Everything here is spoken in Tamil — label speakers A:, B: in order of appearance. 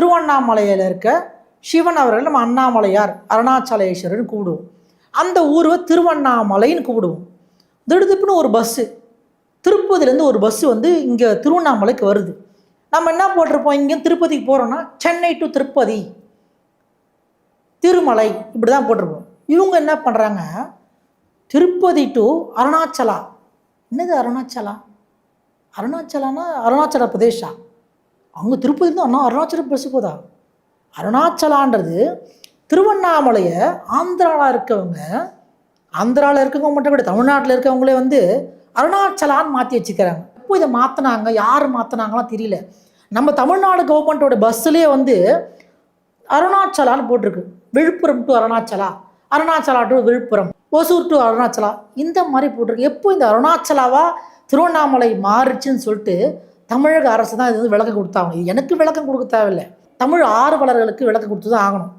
A: திருவண்ணாமலையில் இருக்க சிவன் அவர்கள் நம்ம அண்ணாமலையார் அருணாச்சலேஸ்வரர்னு கூப்பிடுவோம். அந்த ஊர்வை திருவண்ணாமலைன்னு கூப்பிடுவோம். திடுதிப்புன்னு ஒரு பஸ்ஸு திருப்பதிலேருந்து ஒரு பஸ்ஸு வந்து இங்கே திருவண்ணாமலைக்கு வருது. நம்ம என்ன போட்டிருப்போம்? இங்கே திருப்பதிக்கு போகிறோன்னா சென்னை டு திருப்பதி. திருமலை இப்படி தான் போட்டிருப்போம். இவங்க என்ன பண்ணுறாங்க திருப்பதி டு அருணாச்சலா. என்னது அருணாச்சலா? அருணாச்சலானா அருணாச்சல பிரதேஷா? அவங்க திருப்பதிலேருந்து அண்ணா அருணாச்சலம் பஸ் போதா? அருணாச்சலான்றது திருவண்ணாமலையை ஆந்திராவில் இருக்கவங்க ஆந்திராவில் இருக்கவங்க மட்டும் கூட தமிழ்நாட்டில் இருக்கவங்களே வந்து அருணாச்சலான்னு மாற்றி வச்சுக்கிறாங்க. இப்போ இதை மாற்றினாங்க யார் மாற்றினாங்களாம் தெரியல. நம்ம தமிழ்நாடு கவர்மெண்ட்டோட பஸ்ஸுலேயே வந்து அருணாச்சலான்னு போட்டிருக்கு. Villupuram to Arunachala? Arunachala to Villupuram. Hosur to Arunachala? இந்த மாதிரி போட்டிருக்கு. எப்போ இந்த அருணாச்சலாவா திருவண்ணாமலை மாறுச்சுன்னு சொல்லிட்டு தமிழக அரசு தான் இது வந்து விளக்கம் கொடுத்தாகணும். இது எனக்கு விளக்கம் கொடுக்க தேவையில்லை. தமிழ் ஆர்வலர்களுக்கு விளக்கம் கொடுத்து தான் ஆகணும்.